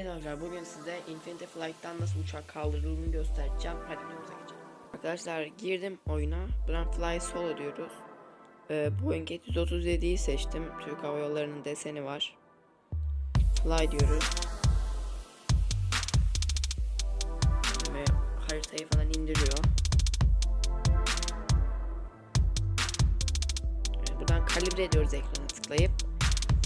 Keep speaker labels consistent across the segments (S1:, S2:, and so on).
S1: Evet arkadaşlar bugün size Infinity Flight'tan nasıl uçak kaldırıldığını göstereceğim. Hadi videomuza geçelim. Arkadaşlar girdim oyuna. Buradan Fly Solo diyoruz. Ee, Boeing 737'yi seçtim. Türk Hava Yolları'nın deseni var. Fly diyoruz. Ve haritayı falan indiriyor. Ee, Buradan kalibre ediyoruz ekrana tıklayıp.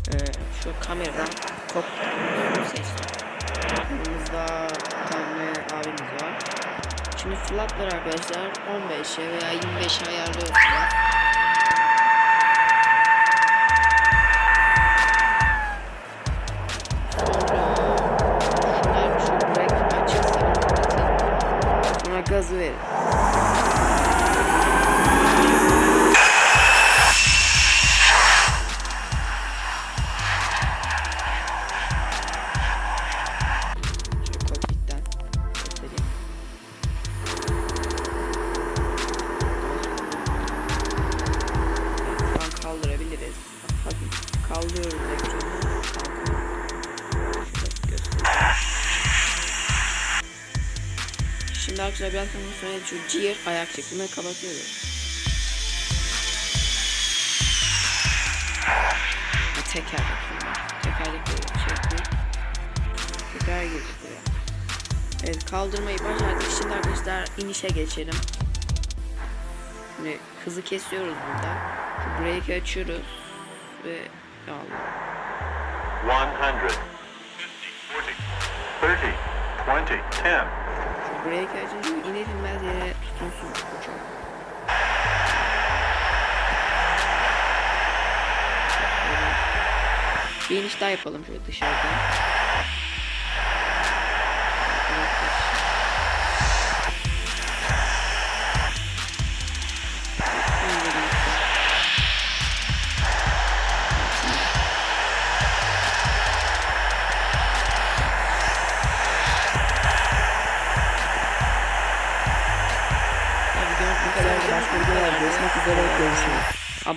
S1: Ee, şu kameradan kokpitini seçtim. Yanımızda Tanrı abimiz var. Şimdi flapları arkadaşlar 15'e veya 25'e ayarlıyorsunuz. Sonra. Sonra gazı verin. Şimdi arkadaşlar biraz sonra şu gear ayak şeklinde kapatıyoruz. Ha, Tekerlek bunlar. Tekerlek böyle şey değil. Tekrar girdik buraya. Evet kaldırmayı başardık. Şimdi arkadaşlar inişe geçelim. Şimdi hızı kesiyoruz burada. Şu brake'i açıyoruz. Ve Allah.
S2: 100, 30, 20, 10.
S1: Şu brake'i açınca iner inmez yere tutunsun uçak. Bir iniş daha yapalım şöyle dışarıdan.
S3: calhar embaixo pra ele ganhar, se não quiser, ele é